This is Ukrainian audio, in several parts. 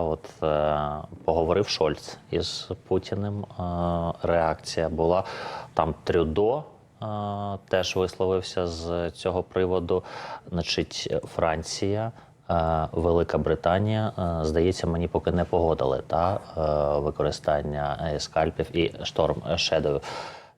От е, поговорив Шольц із Путіним. Е, реакція була там Трюдо. е, Теж висловився з цього приводу. Значить, Франція, Велика Британія, здається, мені поки не погодили та використання скальпів і шторм Шедою.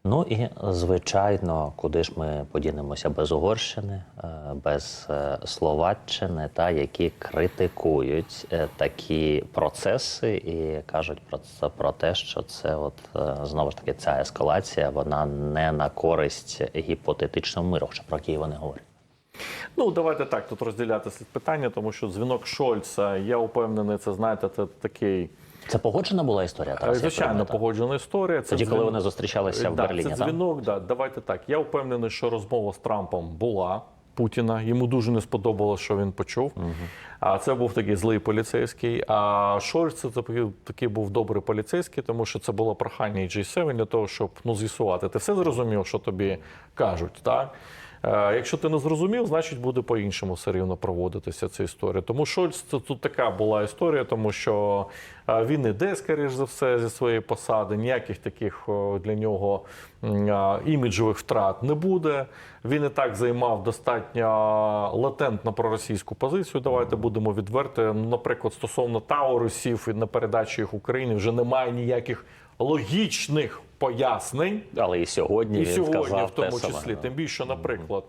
Ну і звичайно, куди ж ми подінемося без Угорщини, е, без е, Словаччини, та які критикують е, такі процеси і кажуть про це про те, що це, от знову ж таки, ця ескалація, вона не на користь гіпотетичному миру, що про який вони говорять. Ну, давайте так, тут розділяти слід питання, тому що дзвінок Шольца, я упевнений, це знаєте, це такий. Це погоджена була історія? Тарас, Звичайно, погоджена історія. Це Тоді, коли вони зустрічалися в да, Берліні, Це дзвінок, да, давайте так. Я впевнений, що розмова з Трампом була. Путіна йому дуже не сподобалося, що він почув. А це був такий злий поліцейський. А Шольц це такий, такий був добрий поліцейський, тому що це було прохання і G7 для того, щоб ну з'ясувати. Ти все зрозумів, що тобі кажуть, так? Е, Якщо ти не зрозумів, значить буде по-іншому все рівно проводитися ця історія. Тому Шольц це тут така була історія, тому що е, він іде, скоріш за все, зі своєї посади. Ніяких таких для нього іміджових втрат не буде. Він і так займав достатньо латентно проросійську позицію. Давайте будемо відверти. Наприклад, стосовно Таурусів і на передачі їх Україні вже немає ніяких логічних пояснень. Але і сьогодні І він сьогодні, сказав в тому те саме. числі, тим більше, наприклад,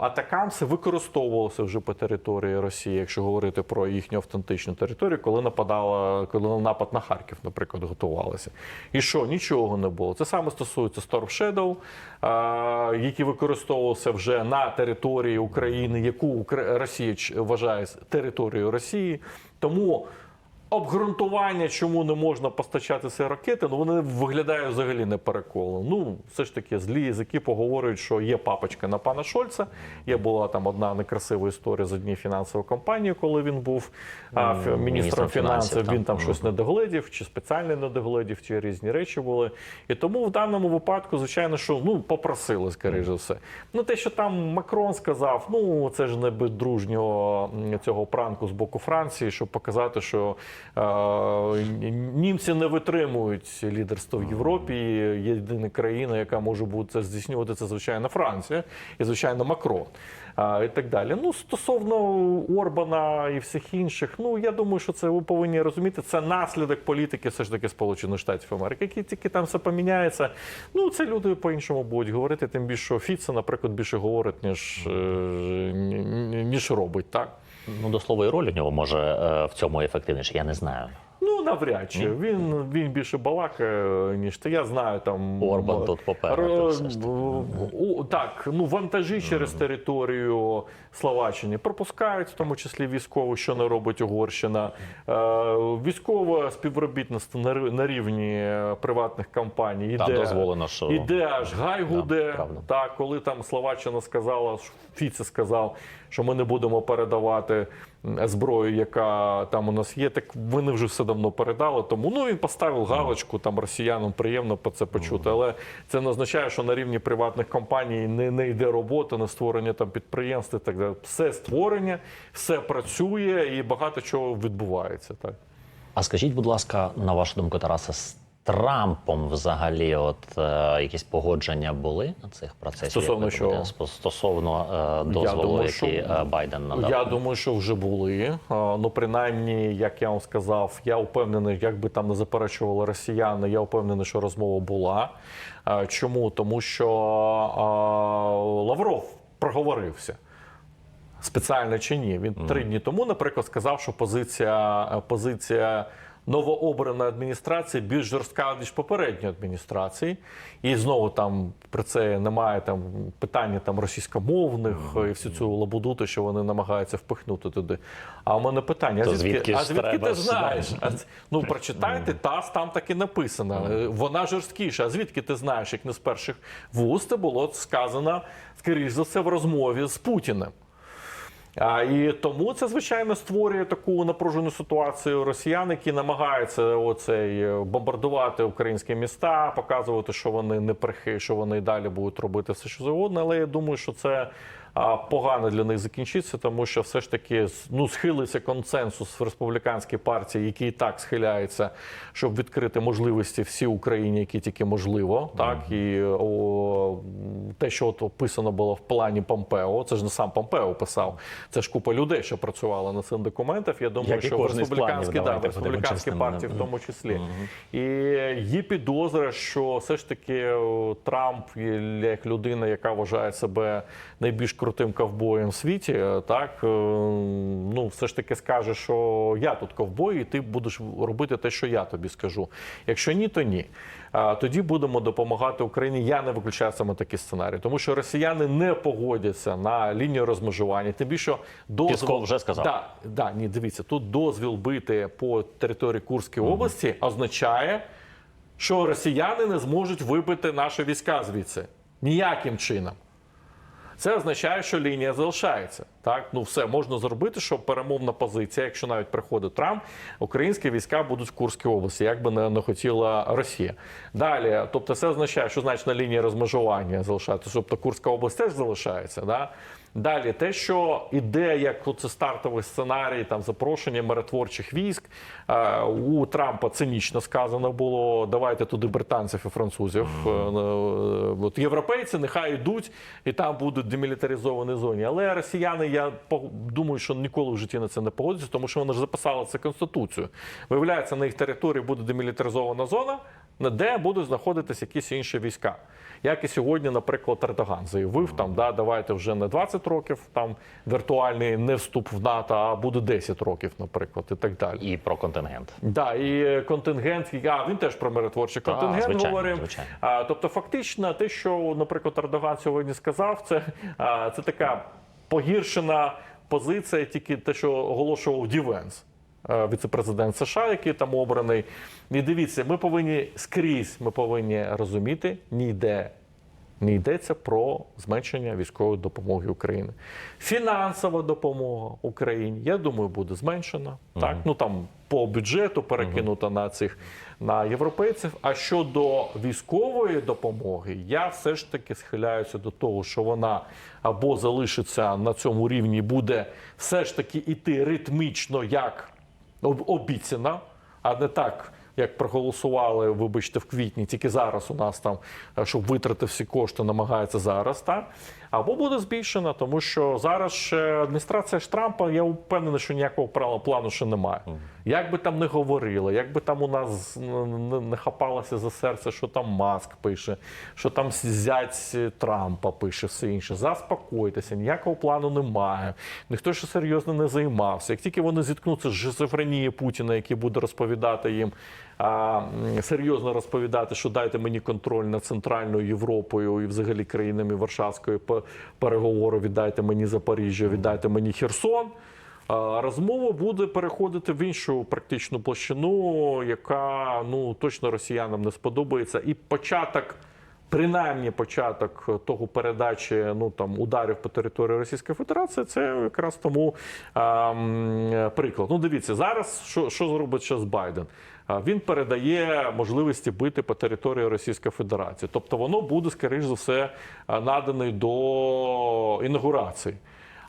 атакамси використовувалися вже по території Росії, якщо говорити про їхню автентичну територію, коли нападала, коли напад на Харків, наприклад, готувалися. І що нічого не було. Це саме стосується Storm Shadow, а, які використовувалися вже на території України, яку Росія вважає територією Росії. Тому обґрунтування, чому не можна постачати ці ракети, ну вони виглядають взагалі не переконливо. Ну, все ж таки, злі язики поговорюють, що є папочка на пана Шольца. Є була там одна некрасива історія з однієї фінансової компанії, коли він був а, міністром, міністром фінансів. фінансів, Він там. там щось не догледів, чи спеціально не догледів, чи різні речі були. І тому в даному випадку, звичайно, що ну попросили, скоріш за все. Ну те, що там Макрон сказав, ну це ж не без дружнього цього пранку з боку Франції, щоб показати, що німці не витримують лідерство в Європі. Єдина країна, яка може бути здійснювати, це звичайно Франція і звичайно Макрон. І так далі. Ну, стосовно Орбана і всіх інших, ну я думаю, що це ви повинні розуміти. Це наслідок політики, все ж таки Сполучених Штатів Америки. Які тільки там все поміняється. Ну це люди по-іншому будуть говорити. Тим більше що Фіце, наприклад, більше говорить, ніж, е, ніж робить, так. Ну, до слова, і роль у нього може е, в цьому ефективніше, я не знаю. Ну, навряд чи. Він, він більше балакає, ніж ти. Я знаю там. Орбан тут попереду о, Так, ну вантажі через територію Словаччини пропускають, в тому числі військову, що не робить Угорщина. Е, Військове співробітництво на рівні е, приватних компаній Там іде, дозволено, що іде аж гай гуде. Так, коли там Словаччина сказала, Фіце сказав, що ми не будемо передавати зброю, яка там у нас є, так вони вже все давно передали. Тому ну він поставив галочку, там росіянам приємно по це почути. Але це не означає, що на рівні приватних компаній не, не йде робота, не створення там підприємств і так далі. Все створення, все працює і багато чого відбувається. Так. А скажіть, будь ласка, на вашу думку, Тараса, Трампом взагалі, от е, якісь погодження були на цих процесів? Стосовно чого? Стосовно е, дозволу, думаю, який що- е, Байден надав. Я думаю, що вже були. Ну, принаймні, як я вам сказав, я впевнений, як би там не заперечували росіяни, я впевнений, що розмова була. Чому? Тому що Лавров проговорився. Спеціально чи ні? Він три дні тому, наприклад, сказав, що позиція, позиція новообраної адміністрації більш жорстка ніж попередньої адміністрації. І знову там про це немає там питання там російськомовних і всю цю лабуду, що вони намагаються впихнути туди. А у мене питання: а звідки, звідки а звідки ти знаєш? А ну прочитайте, ТАСС там так і написано. Е, Вона жорсткіша. А звідки ти знаєш, як не з перших вуст було сказано, скоріш за все, в розмові з Путіним. А, і тому це звичайно створює таку напружену ситуацію росіян, які намагаються оцей е, бомбардувати українські міста, показувати, що вони не прихи, що вони і далі будуть робити все, що завгодно. Але я думаю, що це погано для них закінчиться, тому що все ж таки ну, схилиться консенсус в республіканській партії, який і так схиляється, щоб відкрити можливості всій Україні, які тільки можливо. Так і о, те, що от описано було в плані Помпео, це ж не сам Помпео писав, це ж купа людей, що працювали над цим документом. Я думаю, Як що в республіканській да, в республіканській партії в тому числі. І є підозра, що все ж таки Трамп як людина, яка вважає себе найбільш крутим ковбоєм в світі, е, так е, ну все ж таки скаже, що я тут ковбой, і ти будеш робити те, що я тобі скажу. Якщо ні, то ні. Тоді будемо допомагати Україні. Я не виключаю саме такий сценарій, тому що росіяни не погодяться на лінію розмежування. Тим більше дозвіл Пісков вже сказав. Да, да, ні, дивіться, тут дозвіл бити по території Курської області означає, що росіяни не зможуть вибити наші війська звідси ніяким чином. Це означає, що лінія залишається. Так, ну все можна зробити, що перемовна позиція, якщо навіть приходить Трамп, українські війська будуть в Курській області, як би не, не хотіла Росія. Далі, тобто, це означає, що значна лінія розмежування залишається, тобто Курська область теж залишається. Да? Далі, те, що іде як це стартовий сценарій, там запрошення миротворчих військ е, у Трампа цинічно сказано було: давайте туди британців і французів. Е, е, От європейці нехай йдуть і там будуть демілітаризовані зоні. Але росіяни, я думаю, що ніколи в житті на це не погодяться, тому що вони ж записали це конституцію. Виявляється, на їх території буде демілітаризована зона, де будуть знаходитися якісь інші війська. Як і сьогодні, наприклад, Ердоган заявив, там да, давайте вже не 20 років, там віртуальний не вступ в НАТО, а буде 10 років, наприклад, і так далі. І про контингент. Да, і контингент, а він теж про миротворчий контингент звичайно, говорив. звичайно. А, тобто, фактично, те, що, наприклад, Ердоган сьогодні сказав, це, а, це така погіршена позиція, тільки те, що оголошував Дівенс. Е, Віце-президент США, який там обраний, і дивіться, ми повинні скрізь, ми повинні розуміти, ніде не йдеться про зменшення військової допомоги Україні. Фінансова допомога Україні, я думаю, буде зменшена. Так, ну там по бюджету перекинута на цих на європейців. А щодо військової допомоги, я все ж таки схиляюся до того, що вона або залишиться на цьому рівні, буде все ж таки іти ритмічно, як обіцяна, а не так. Як проголосували, вибачте, в квітні, тільки зараз у нас там, е, щоб витрати всі кошти, намагається зараз, так? Або буде збільшена, тому що зараз ще адміністрація ж Трампа, я впевнений, що ніякого плану ще немає. Як би там не говорили, як би там у нас не, хапалося за серце, що там Маск пише, що там зять Трампа пише, все інше. Заспокойтеся, ніякого плану немає. Ніхто ще серйозно не займався. Як тільки вони зіткнуться з шизофренією Путіна, який буде розповідати їм, серйозно розповідати, що дайте мені контроль над Центральною Європою і взагалі країнами Варшавської пе- переговору, віддайте мені Запоріжжя, віддайте мені Херсон. Розмова буде переходити в іншу практичну площину, яка ну точно росіянам не сподобається. І початок, принаймні початок того передачі ну там ударів по території Російської Федерації, це якраз тому ем, приклад. Ну дивіться, зараз що, що зробить зараз Байден? Він передає можливості бити по території Російської Федерації. Тобто воно буде, скоріш за все, наданий до інаугурації.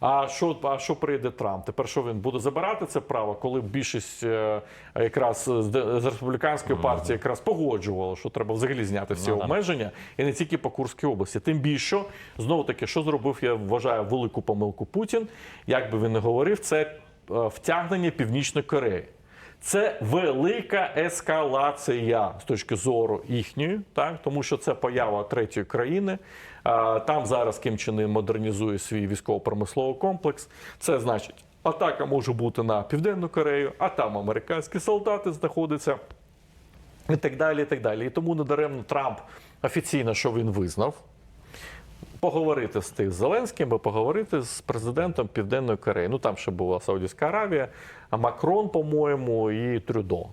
А що, а що прийде Трамп? Тепер що він буде забирати це право, коли більшість е, якраз з, республіканської партії якраз погоджувала, що треба взагалі зняти всі Ну, обмеження, і не тільки по Курській області. Тим більше, знову таки, що зробив, я вважаю велику помилку Путін. Як би він не говорив, це е, втягнення Північної Кореї. Це велика ескалація з точки зору їхньої, так тому що це поява третьої країни. Там зараз Ким Чен Ын модернізує свій військово-промисловий комплекс. Це значить, атака може бути на Південну Корею, а там американські солдати знаходяться. І так далі, і так далі. І тому недаремно Трамп офіційно, що він визнав, поговорити з тих з Зеленським, і поговорити з президентом Південної Кореї. Ну там ще була Саудівська Аравія, Макрон, по-моєму, і Трюдо.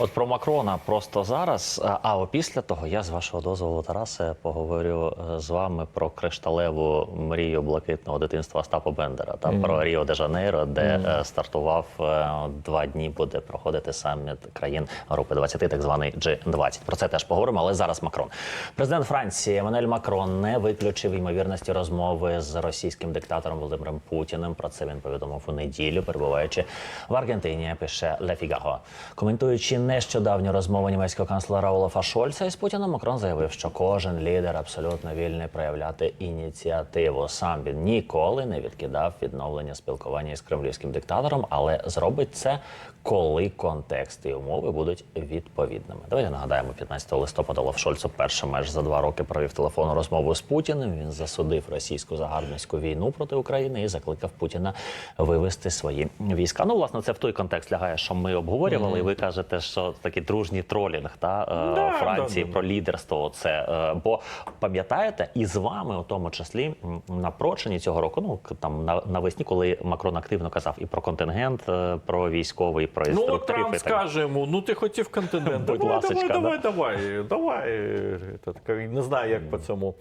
От про Макрона просто зараз. А, опісля того я з вашого дозволу, Тарасе, поговорю е, з вами про кришталеву мрію блакитного дитинства Остапа Бендера та про Ріо де Жанейро, де е, стартував е, два дні буде проходити саміт країн групи 20, так званий G20. Про це теж поговоримо. Але зараз Макрон. Президент Франції Еммануель Макрон не виключив ймовірності розмови з російським диктатором Володимиром Путіним. Про це він повідомив у неділю, перебуваючи в Аргентині. Пише Le Figaro. Коментуючи нещодавню розмову німецького канцлера Олафа Шольца із Путіним, Макрон заявив, що кожен лідер абсолютно вільний проявляти ініціативу. Сам він ніколи не відкидав відновлення спілкування із кремлівським диктатором, але зробить це, коли контекст і умови будуть відповідними. Давайте нагадаємо, 15 листопада Олаф Шольц перше майже за два роки провів телефонну розмову з Путіним. Він засудив російську загарбницьку війну проти України і закликав Путіна вивести свої війська. Ну, власне, це в той контекст лягає, що ми обговорювали. І ви кажете, що такий дружній тролінг та е, Да, Франції да, да. про лідерство. Це е, бо пам'ятаєте, і з вами, у тому числі, на прочині цього року, ну там на навесні, коли Макрон активно казав і про контингент, е, про військовий, про Ну. Трамп скаже йому, ну ти хотів континент. Будь давай, ласочка, давай, да. давай, давай, давай. Не знаю, як по цьому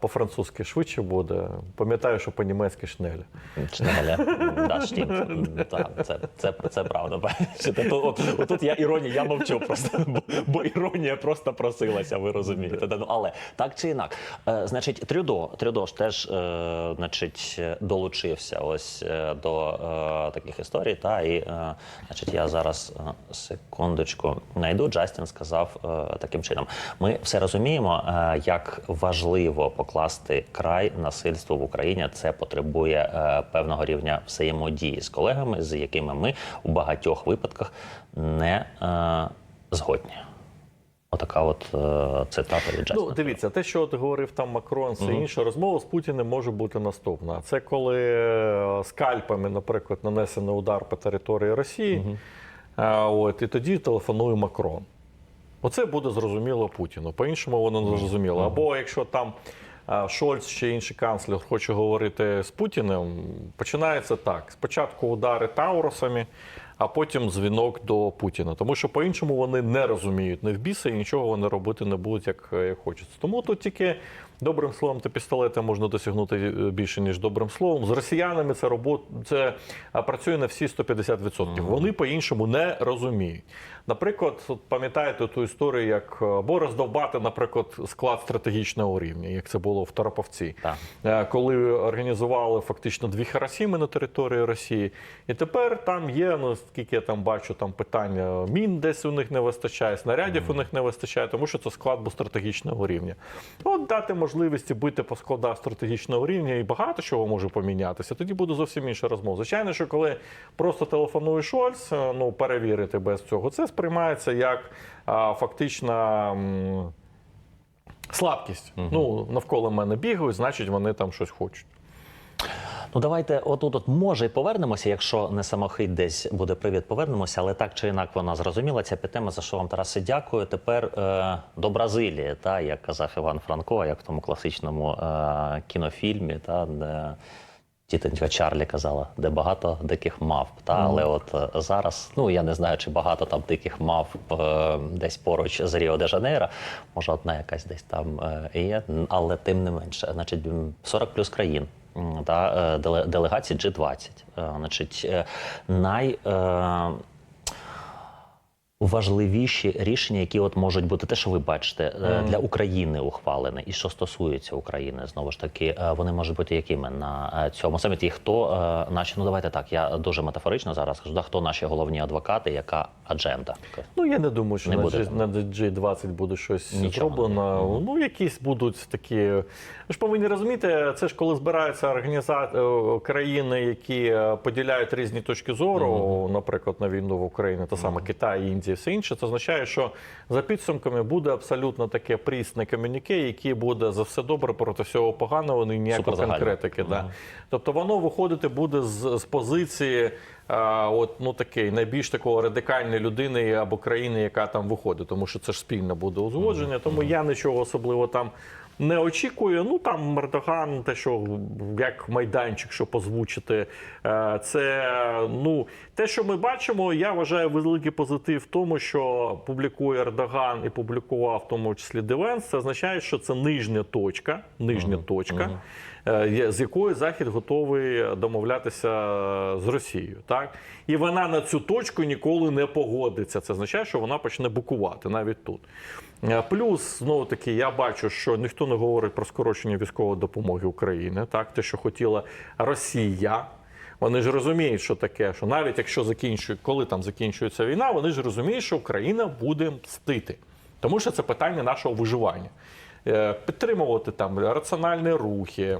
по-французьки швидше буде. Пам'ятаю, що по-німецьки шнель. Шнеля, да, штімп. Це, це, це правда. Бачите, тут, от, я іронія, я мовчу просто, бо, іронія просто просилася, ви розумієте. Ну, Але так чи інак, е, значить, Трюдо, Трюдо ж теж е, значить, долучився ось е, до е, таких історій. Та, і, е, значить, я зараз е, секундочку знайду. Джастін сказав е, таким чином: ми все розуміємо, е, як важливо покласти край насильству в Україні. Це потребує е, певного рівня взаємодії з колегами, з якими ми у багатьох випадках не е, згодні. Отака от е, цитата від Джастіна. Ну, дивіться, те, що от говорив там Макрон, це інша розмова з Путіним може бути наступна. Це коли е, скальпами, наприклад, нанесено удар по території Росії, а, от, і тоді телефонує Макрон. Оце буде зрозуміло Путіну. По-іншому воно не зрозуміло. Або якщо там Шольц чи інший канцлер хоче говорити з Путіним, починається так: спочатку удари Тауросами, а потім дзвінок до Путіна. Тому що по-іншому вони не розуміють не в біса і нічого вони робити не будуть, як, як хочеться. Тому тут тільки добрим словом та пістолетом можна досягнути е, більше, ніж добрим словом. З росіянами це робот це працює на всі 150%. Вони по-іншому не розуміють. Наприклад, от пам'ятаєте ту історію, як е, або роздовбати, наприклад, склад стратегічного рівня, як це було в Тороповці, Так. Е, коли організували фактично дві Харасіми на території Росії. І тепер там є, ну скільки я там бачу, там питання мін десь у них не вистачає, снарядів у них не вистачає, тому що це склад був стратегічного рівня. От дати можливості бити по складах стратегічного рівня і багато чого може помінятися. Тоді буде зовсім інша розмова. Звичайно, що коли просто телефонує Шольц, е, ну перевірити без цього, це сприймається як а, фактична. Слабкість. Ну, навколо мене бігають, значить, вони там щось хочуть. Ну давайте отут от може і повернемося, якщо не самохить десь буде привід, повернемося, але так чи інак вона зрозуміла ця тема, за що вам Тарасе дякую. Тепер е, до Бразилії, та як казав Іван Франко, як в тому класичному е, кінофільмі, та де тітонька Чарлі казала, де багато диких мавп. Та але от е, зараз, ну я не знаю, чи багато там диких мавп е, десь поруч з Ріо де Жанейро. Може, одна якась десь там е, є, але тим не менше, значить, м, 40 плюс країн. Та е, делегації G20. Е, Значить, е, най важливіші рішення, які от можуть бути те, що ви бачите, е, для України ухвалене, і що стосується України, знову ж таки, е, вони можуть бути якими на е, цьому саміті? Хто наші? Ну давайте так. Я дуже метафорично зараз кажу, да, хто наші головні адвокати, яка адженда? Ну, я не думаю, що Не на, буде G, на G20 буде щось Нічого зроблено. Ну, якісь будуть такі. Ви ж повинні розуміти, це ж коли збираються організа... країни, які поділяють різні точки зору, наприклад, на війну в Україні, та саме Китай, Індія, все інше. Це означає, що за підсумками буде абсолютно таке прісне комюніке, яке буде за все добре проти всього поганого, ні ніякої Суперзагальне. конкретики. Да. Тобто воно виходити буде з, з позиції. А, от ну такий найбільш такого радикальної людини або країни, яка там виходить, тому що це ж спільне буде узгодження. Тому я нічого особливо там не очікує. Ну там Мердоган, те, що як майданчик, що позвучити, е, це ну те, що ми бачимо, я вважаю великий позитив в тому, що публікує Ердоган і публікував в тому числі Девенс. Це означає, що це нижня точка, нижня точка. е, є- З якою Захід готовий домовлятися з Росією, так і вона на цю точку ніколи не погодиться. Це означає, що вона почне букувати навіть тут. Е, Плюс, знову таки, я бачу, що ніхто не говорить про скорочення військової допомоги України. Так, те, що хотіла Росія. Вони ж розуміють, що таке, що навіть якщо закінчує, коли там закінчується війна, вони ж розуміють, що Україна буде мстити. Тому що це питання нашого виживання. Е, Підтримувати там раціональні рухи.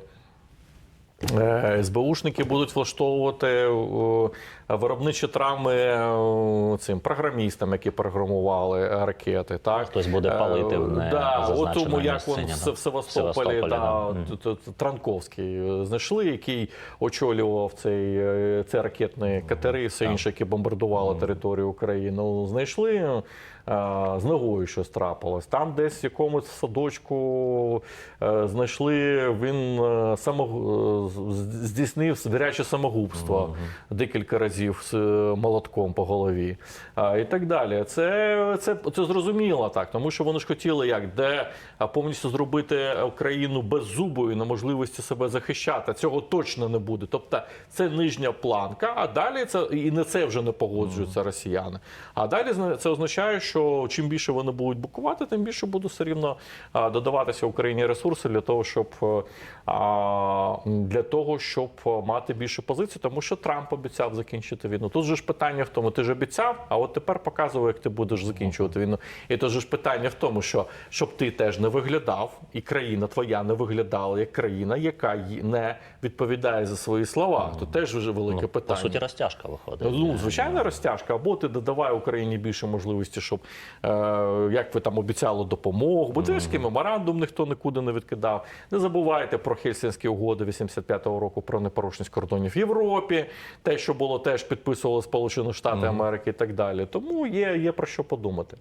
Е, СБУшники будуть влаштовувати виробничі травми е, цим програмістам, які програмували ракети. Так Хтось буде палити в Е, да, от тому, як да. в в Севастополі, Севастополі, та, да. Транковський е, знайшли, який очолював цей, е, ці ракетні катери все інше, які бомбардували територію України. Ну, Знайшли е, з ногою щось трапилось. Там десь в якомусь садочку е, знайшли, він е, само, е, здійснив звіряче самогубство декілька разів з е, молотком по голові. І так далі. Це, це, це зрозуміло так, тому що вони ж хотіли як, де повністю зробити Україну беззубою на можливості себе захищати. Цього точно не буде. Тобто це нижня планка, а далі це і на це вже не погоджуються росіяни. А далі це означає, що чим більше вони будуть букувати, тим більше буде все рівно додаватися Україні ресурси для того, щоб для того, щоб мати більше позицій, тому що Трамп обіцяв закінчити війну. Тут же ж питання в тому, ти ж обіцяв, а от тепер показує, як ти будеш закінчувати війну. І тут же ж питання в тому, що щоб ти теж не виглядав, і країна твоя не виглядала як країна, яка не відповідає за свої слова. То теж вже велике Ну, питання. По суті, розтяжка виходить. Ну, звичайна розтяжка, або ти додавай Україні більше можливості, щоб е, як ви там обіцяли допомогу. Будь-який меморандум ніхто нікуди не відкидав. Не забувайте про Хельсінські угоди 85-го року про непорушність кордонів в Європі, те, що було теж підписували Сполучені Штати Америки і так далі. Тому є, є про що подумати.